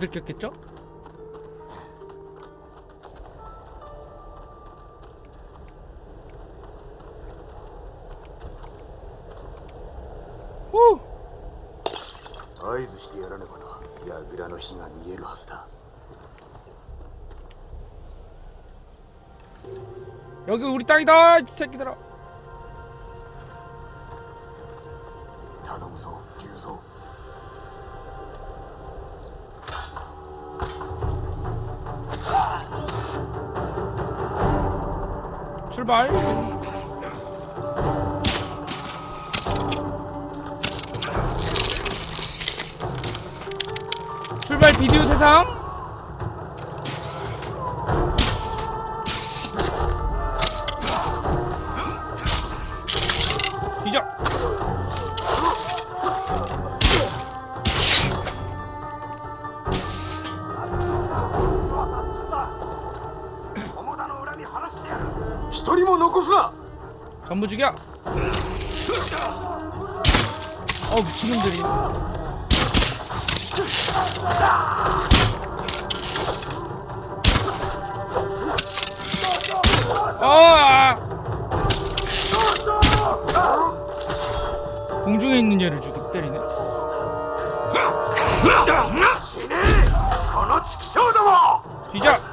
들켰겠죠? 후! 合図してやらねばな櫓の火が見えるはずだ 여기 우리 땅이다 이 새끼들아 출발. 출발 비디오 세상 전부 죽여! 어 미친놈들이 어! 아. 공중에 있는 얘를 죽이 때리네 뒤져!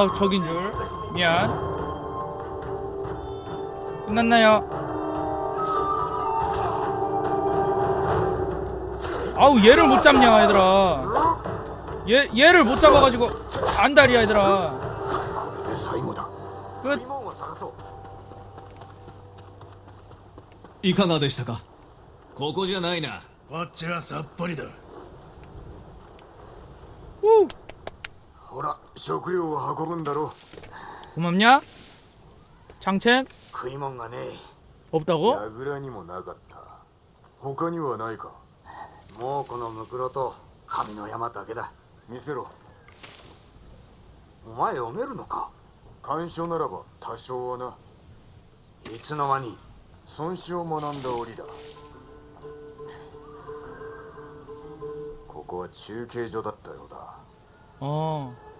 아 적인 줄 미안 끝났나요? 아우 얘를 못 잡냐 얘들아 얘 얘를 못 잡아가지고 안달이야 얘들아 これで最後だ 끝 食い物を探そういかがでしたかここじゃないなこっちはさっぱりだ 食料を運ぶんだろ 고맙냐? 장첸 食い物がねえ 없다고? 櫓にもなかった他にはないかもうこのムクロと神の山だけだ見せろお前読めるのか干渉ならば多少はないつの間に孫子を学んだ折だここは中継所だったようだ 어,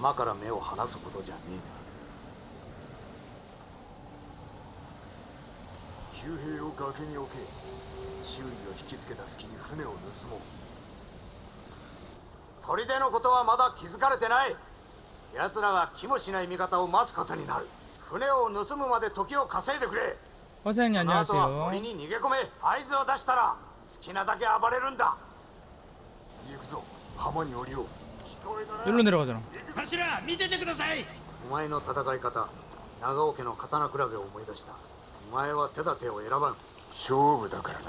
玉から目を離すことじゃねえ。な旧兵を崖に置け。周囲を引きつけた隙に船を盗もう。砦のことはまだ気づかれてない。奴らは気もしない味方を待つことになる。船を盗むまで時を稼いでくれ。お世話になりますよ。森に逃げ込め。合図を出したら好きなだけ暴れるんだ。行くぞ。浜に降りよう。 여기로 내려가잖아. 頭見ててくださいお前の戦い方長尾家の刀比べを思い出したお前は手立てを選ばん勝負だからな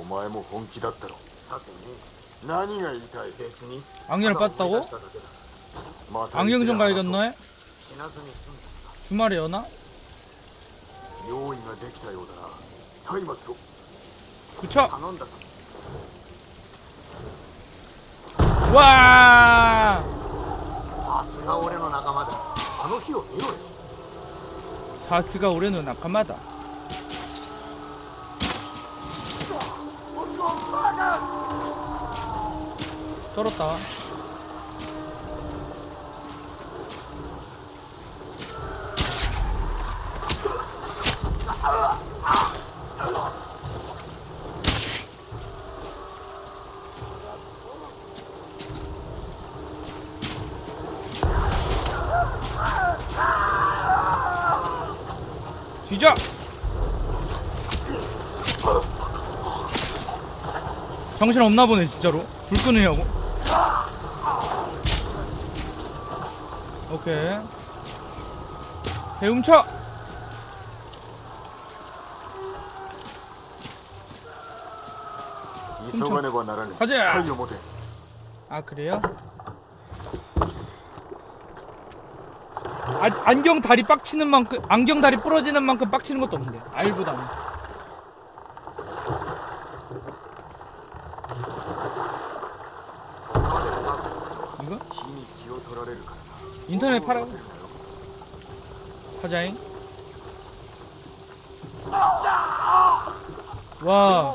お前も本気だったろさてね何が言いたい別に 안경을 ただ思い 빻다고? 出しただけだまた 안경 좀 いずれ話そう 가야겠네. 死なずに済んだ 주말에 여나? 用意ができたようだな松明を 그쵸? 頼んだぞ わー。さすが俺の仲間だ。あの日を見ろよさすが俺の仲間だ。取ったわあっ 뒤져! 정신 없나 보네 진짜로 불 끄느냐고 오케이 배 훔쳐 이성관에 관한 가자! 아 그래요? 아, 안경 다리 빡치는 만큼 안경 다리 부러지는 만큼 빡치는 것도 없는데. 알보다는 이거? 인터넷 팔아 하자잉. 와.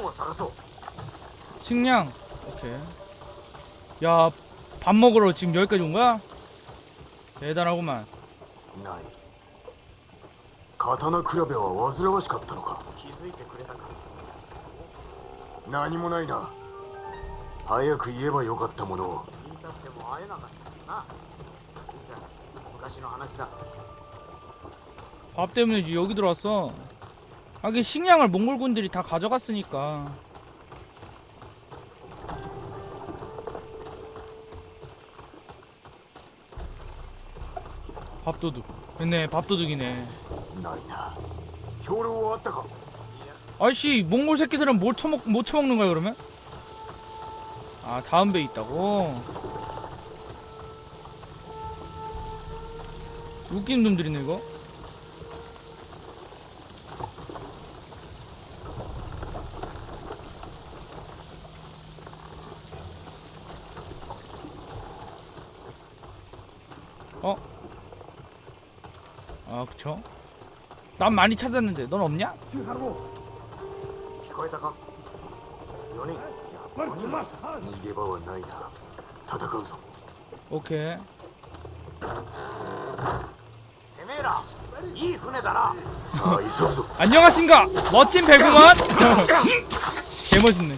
식량. 오케이. 야 밥 먹으러 지금 여기까지 온 거야? 대단하구만. ない刀比べは煩わしかったのか気づいてくれたか何もないな早く言えばよかったものを言いたくても会えなかったないざ昔の話だ 밥 때문에 이제 여기 들어왔어 하긴 식량을 몽골군들이 다 가져갔으니까 밥도둑. 네, 밥도둑이네. 너희나 효를 얻다고 아씨 몽골 새끼들은 뭘 처먹 못 처먹는 거야 그러면? 아, 다음 배 있다고. 웃긴 놈들이네 이거. 어? 아 그쵸? 난 많이 찾았는데 넌 없냐? 聞こえたか4人いや5人は逃げ場はないな戦うぞ 오케이 てめえらいい船だなさあ急ぐぞ 안녕하신가 멋진 배구만 개멋있네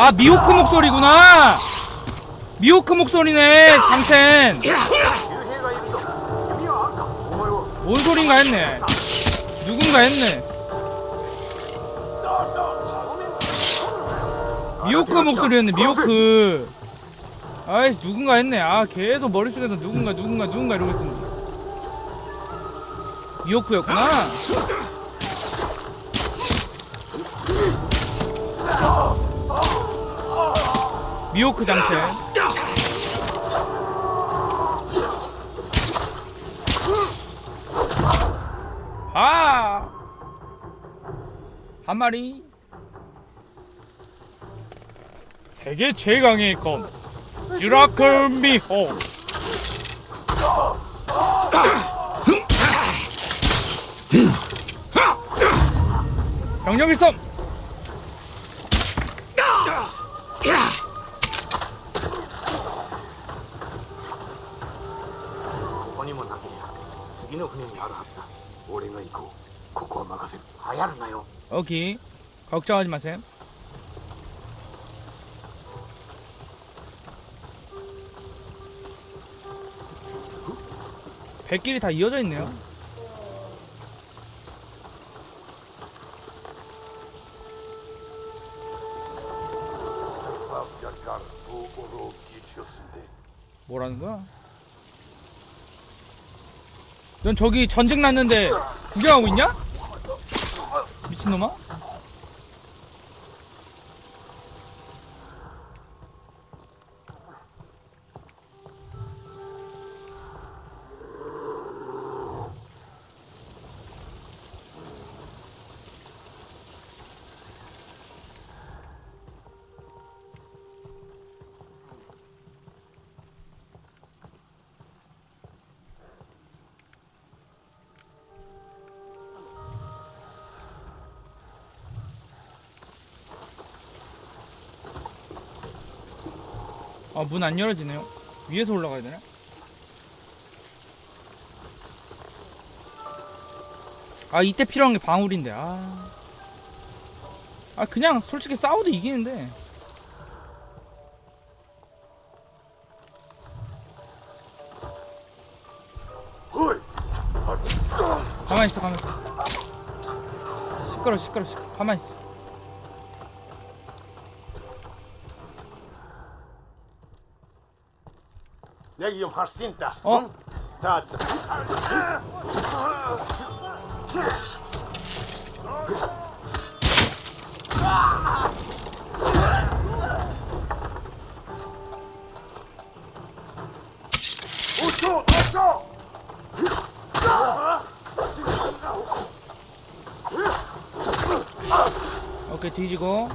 아 미호크 목소리구나. 미호크 목소리네 장첸. 뭔 소린가 했네. 누군가 했네. 미호크 목소리였네 미호크. 아이 누군가 했네. 아 계속 머릿속에서 누군가 누군가 누군가 이러고 있었는데 미호크였구나. 미호크 장체. 아! 한 마리. 세계 최강의 검. 쥬라클 미호. 병력 일섬 오케이 걱정하지 마세요 배길이 다 이어져 있네요 뭐라는 거야? 넌 저기 전쟁 났는데 구경하고 있냐? 미친놈아? 아 문 안 열어지네요. 위에서 올라가야 되나? 아 이때 필요한 게 방울인데 아. 아 그냥 솔직히 싸워도 이기는데おい 가만히 있어 가만히 있어. 시끄러 시끄러 시끄러. 가만히 있어 Harsinta. 어? Ta 오케이 뒤지고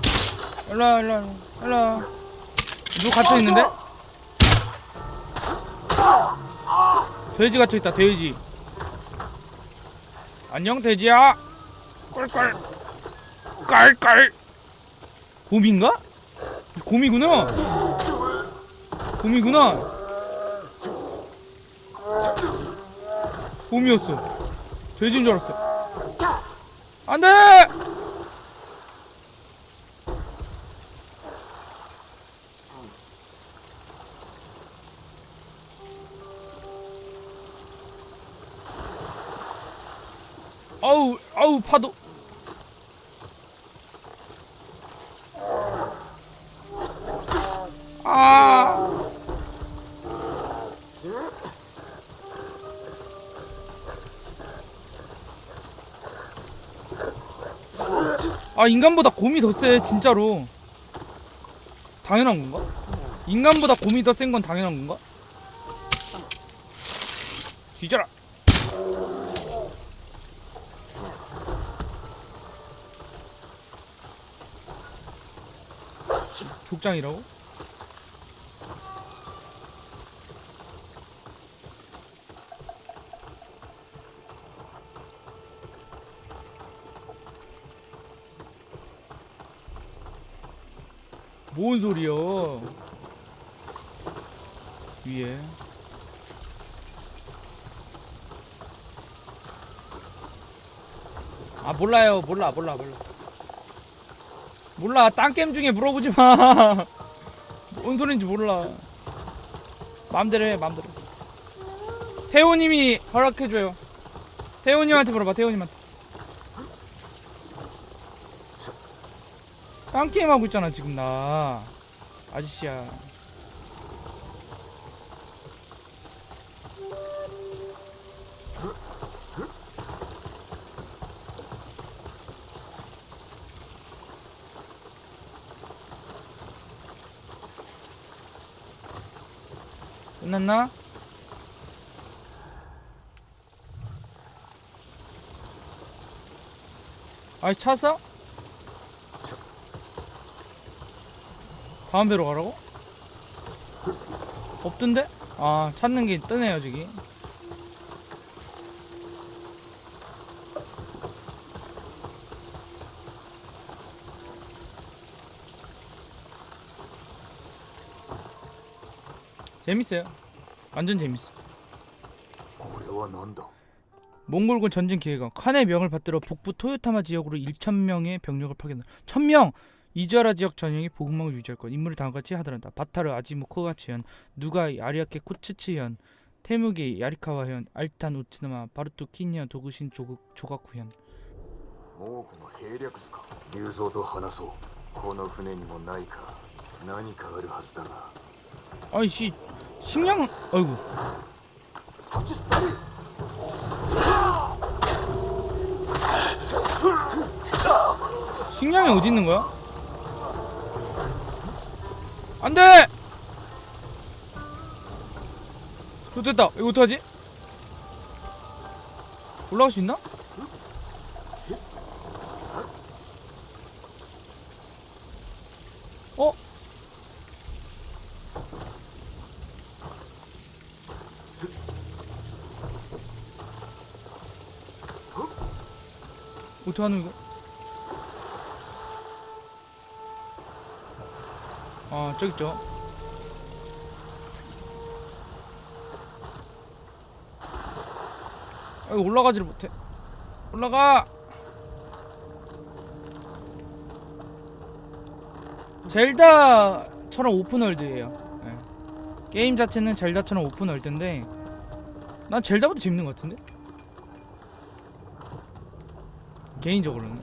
일로와 일로와 일로와 누구 갇혀있는데? 돼지 갇혀있다 돼지. 안녕 돼지야. 꿀꿀 깔깔. 곰인가? 곰이구나. 곰이구나. 곰이었어. 돼지인 줄 알았어. 안돼 아, 인간보다 곰이 더 세, 진짜로. 당연한 건가? 인간보다 곰이 더 센 건 당연한 건가? 뒤져라. 족장이라고? 뭔 소리여? 위에. 아 몰라요, 몰라, 몰라, 몰라. 몰라, 딴 게임 중에 물어보지 마. 뭔 소린지 몰라. 마음대로 해, 마음대로. 태호님이 허락해줘요. 태호님한테 물어봐, 태호님한테. 딴 게임 하고 있잖아 지금 나 아저씨야 끝났나? 아이 찾았어? 다음 배로 가라고? 없던데? 아 찾는 게 뜨네요 저기 재밌어요 완전 재밌어 어려워넌다 몽골군 전진 기획관 칸의 명을 받들어 북부 토요타마 지역으로 1,000명의 병력을 파견한 1,000명! 이자라 지역 전역이 보급망을 유지할 것 인물을 다음같이 하더란다 바타르 아지무 코가치현 누가이 아리아케 코츠치현 테무게 야리카와현 알탄 우츠나마 바르토 키니아 도구신 조국 조각후현 もうこの兵略図か竜蔵と話そうこの船にもないか何かあるはずだが 아이씨 식량 아이고 식량이 어디 있는 거야? 안돼! 좋됐다 이거 어떡하지? 올라갈 수 있나? 어? 어떻게 하는 거? 어 저기 있죠. 아, 올라가지를 못해. 올라가! 젤다처럼 오픈월드예요. 네. 게임 자체는 젤다처럼 오픈월드인데 난 젤다보다 재밌는 것 같은데? 개인적으로는.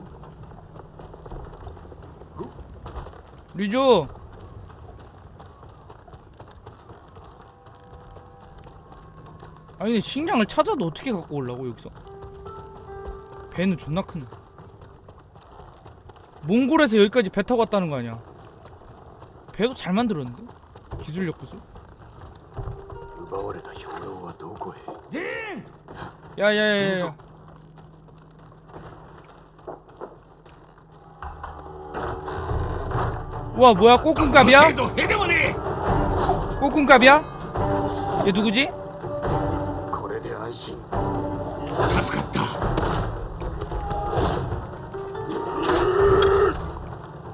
류조! 아니 근데 식량을 찾아도 어떻게 갖고 올라고 여기서? 배는 존나 큰 몽골에서 여기까지 배 타고 왔다는 거 아니야? 배도 잘 만들었는데? 기술력 보소 야야야야야. 와 뭐야? 꼬꿈갑이야? 꼬꿈갑이야? 얘 누구지?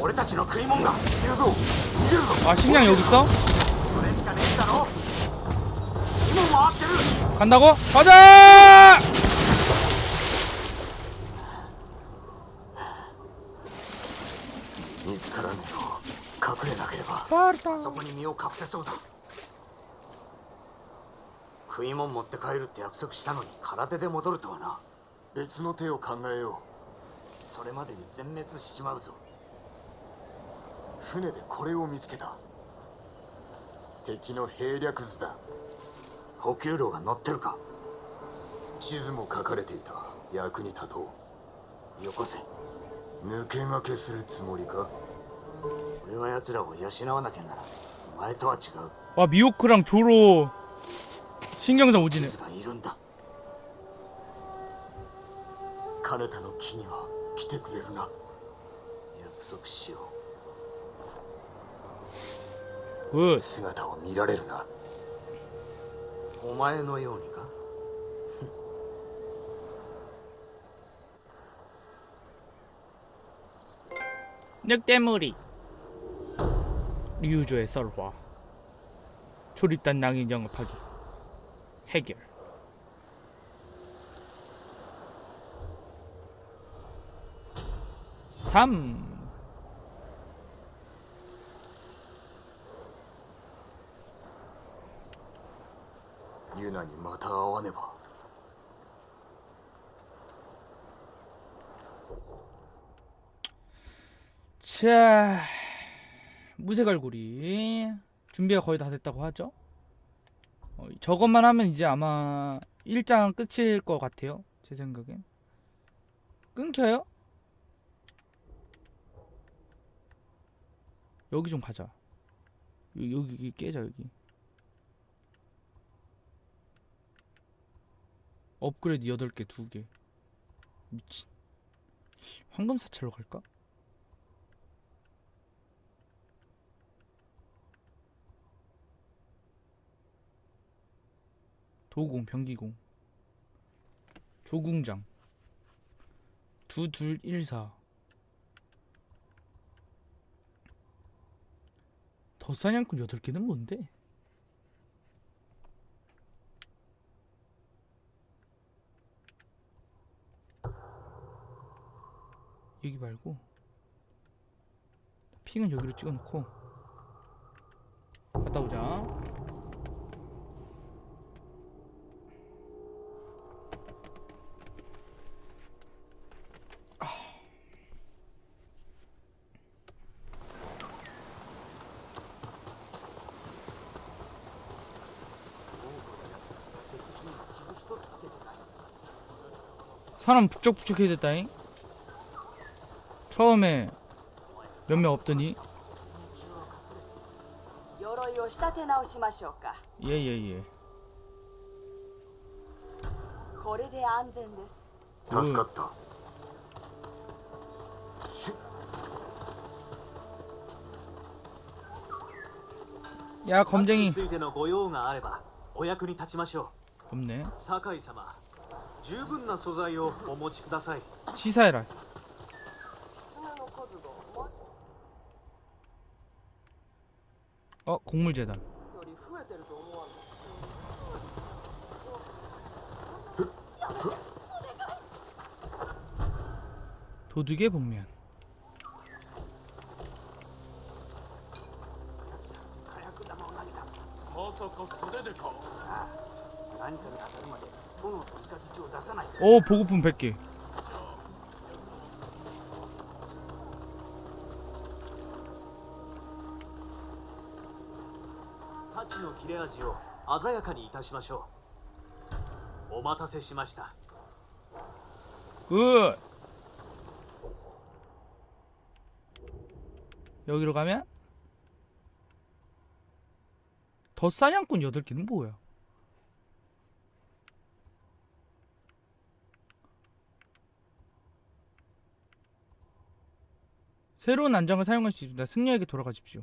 俺たちの食い物が行くぞ逃げるぞ 아, 식량 여기 있어? それしかねえんだろ今回ってる 간다고? 가자! 見つからねえよ隠れなければ 빠르다. そこに身を隠せそうだ食い物持って帰るって約束したのに空手で戻るとはな別の手を考えようそれまでに全滅しちまうぞ 船でこれを見つけた敵の兵略図だ補給路が乗ってるか地図も書かれていた役に立とうよこせ抜け駆けするつもりか俺は奴らを養わなきゃならお前とは違う 와, 미호크랑 조로 신경전 地 오지네. 図がいるんだ金田の木には来てくれるな約束しよ 굿. う姿を見られるなお前のようにか 늑대무리 류조의 설화 조립단 낭인 영업하기 해결 삼 ユナにまた会わねば 자, 무쇠갈고리 준비가 거의 다 됐다고 하죠. 어, 저것만 하면 이제 아마 1장 끝일 것 같아요. 제 생각엔. 끊겨요? 여기 좀 가자. 여기, 여기, 여기 깨자 여기. 업그레이드 8개 2개. 미친. 황금 사찰로 갈까? 도공 병기공 조궁장 두둘일사 덧사냥꾼 8개는 뭔데? 여기 말고 핑은 여기로 찍어놓고 갔다 오자. 사람 북적북적해야 됐다잉 처음에 몇 명 없더니 鎧を仕立て直しましょうか 예예예 これで安全です 助かった、 야 검쟁이 ついてのご用があればお役に立ちましょ 없네 う酒井様十分な素材をお持ちください 시사해라 어 곡물 재단. 도둑의 복면. 오 보급품 100개. 切れ味を鮮やかにいたしましょうお待たせしました 굿 여기로 가면 더 사냥꾼 8개는 뭐야 새로운 안장을 사용할 수 있습니다 승려에게 돌아가십시오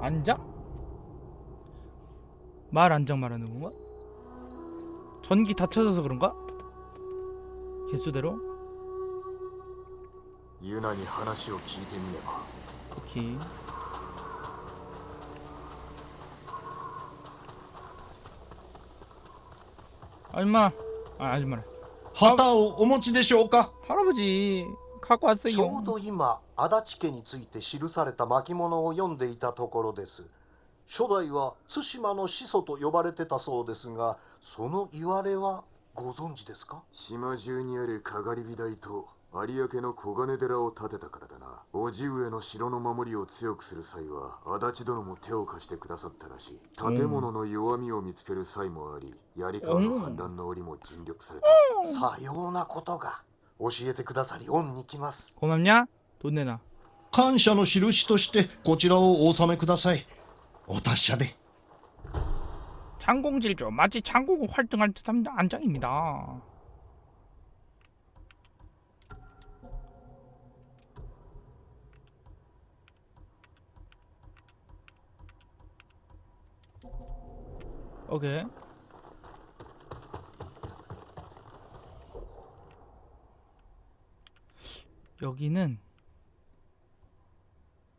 안장? 말 안장 말하는 건가? 전기 다 쳐져서 그런가? 개수대로 ユナに話を聞いてみれば 오케이. 아줌마, 아 아줌마래. 旗をお持ちでしょうか 할아버지 갖고 ちょ 왔어요. うど今足立家について記された巻物を読んでいたところです 初代は対馬の始祖と呼ばれてたそうですがその言われはご存知ですか島中にあるかがり火台と有明の小金寺を建てたからだな叔父上の城の守りを強くする際は足立殿も手を貸してくださったらしい建物の弱みを見つける際もあり槍川の反乱の折も尽力されたさようなことが教えてくださり恩に来ます 고맙냐? 돈 내놔. 感謝の印としてこちらをお納めください お達者で 창공질조 마치 창공을 활동할 듯한 안장입니다. 오케이. 여기는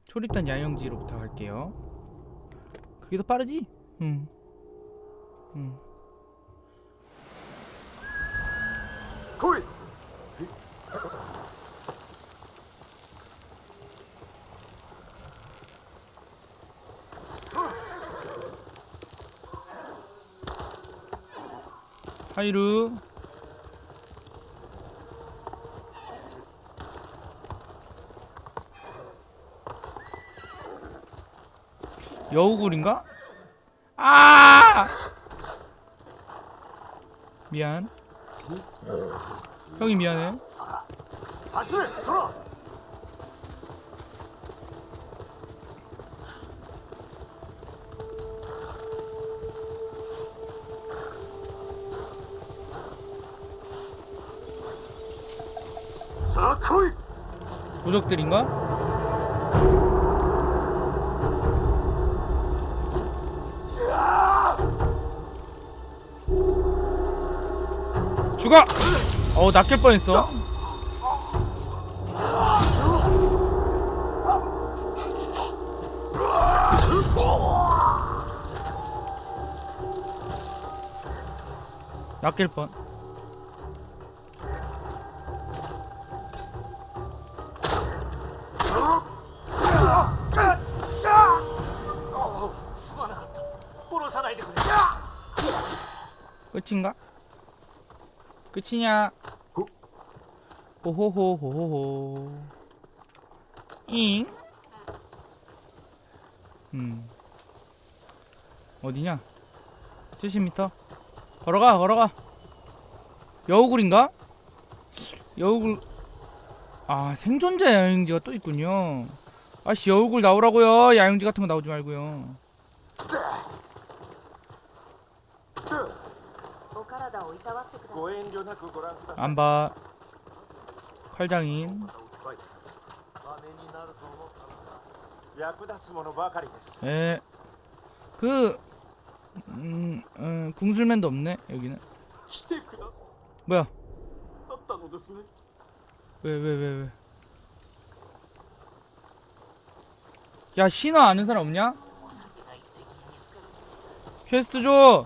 초립단 야영지로부터 갈게요. 그게 더 빠르지? 응. 응. 来い 하이루. 여우굴인가? 아! 미안. 형이 미안해. 도적들인가? 죽어! 어우 낚일 뻔했어 낚일 뻔 끝인가? 끝이냐? 호호호호호호. 잉? 음. 어디냐? 70m 걸어가 걸어가. 여우굴인가? 여우굴. 아 생존자 야영지가 또 있군요. 아씨 여우굴 나오라고요. 야영지 같은 거 나오지 말고요 お体を をいたわってくださいご遠慮なくご覧ください 안봐 칼장인 金になると思ったのが役立つものばかりです 에. 그 음, 음, 궁술맨도 없네 여기는 来てくだ 뭐야 さったのですね 왜 왜 왜 왜, 야 신화 아는 사람 없냐? 퀘스트 줘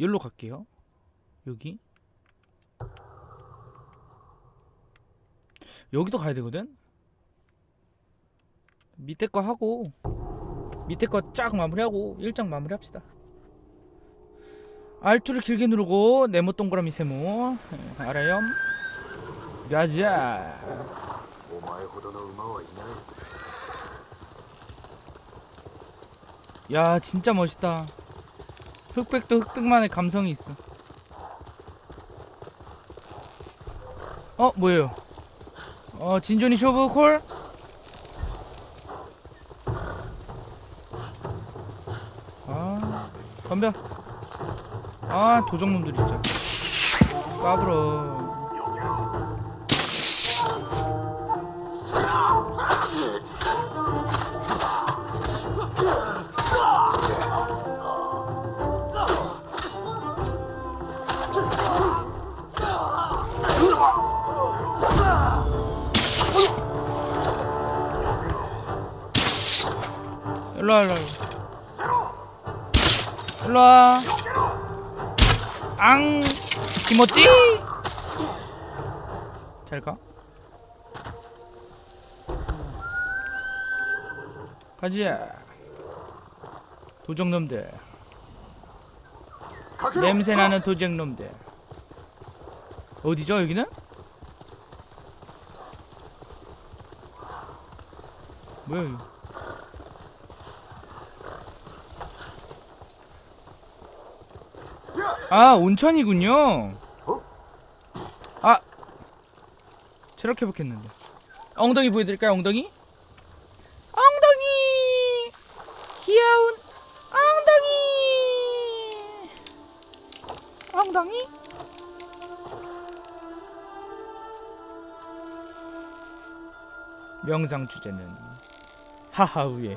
열로 갈게요. 여기. 여기도 가야 되거든? 밑에 거 하고 밑에 거 쫙 마무리하고 일장 마무리합시다. 알투를 길게 누르고 네모 동그라미 세모 알아요? 가자. 야 진짜 멋있다. 흑백도 흑백만의 감성이 있어 어 뭐예요 어 진존이 쇼부 콜 아, 덤벼. 아, 도적놈들 진짜. 까불어. 일로와 일로와. 일로와. 앙. 김어찌? 잘가. 가자 도적놈들. 냄새나는 도적놈들. 어디죠 여기는? 뭐야 여기 아 온천이군요. 아 저렇게 해봤겠는데. 엉덩이 보여드릴까요? 엉덩이? 엉덩이 귀여운 엉덩이 엉덩이 명상 주제는 하하우에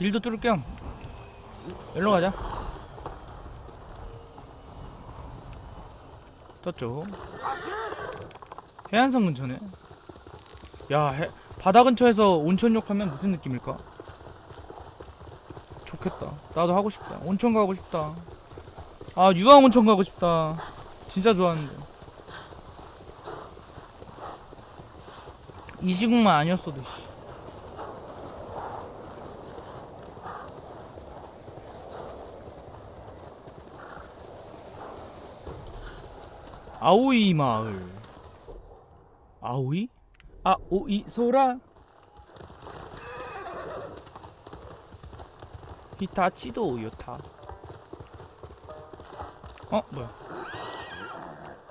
길도 뚫을 겸 여기로 가자 저쪽 해안성 근처네 야 해, 바다 근처에서 온천욕 하면 무슨 느낌일까? 좋겠다. 나도 하고 싶다. 온천 가고 싶다. 아 유황 온천 가고 싶다. 진짜 좋아하는데. 이 시국만 아니었어도. 씨. 아오이 마을. 아오이? 아오이 소라. 히타치도 요타. 어 뭐야?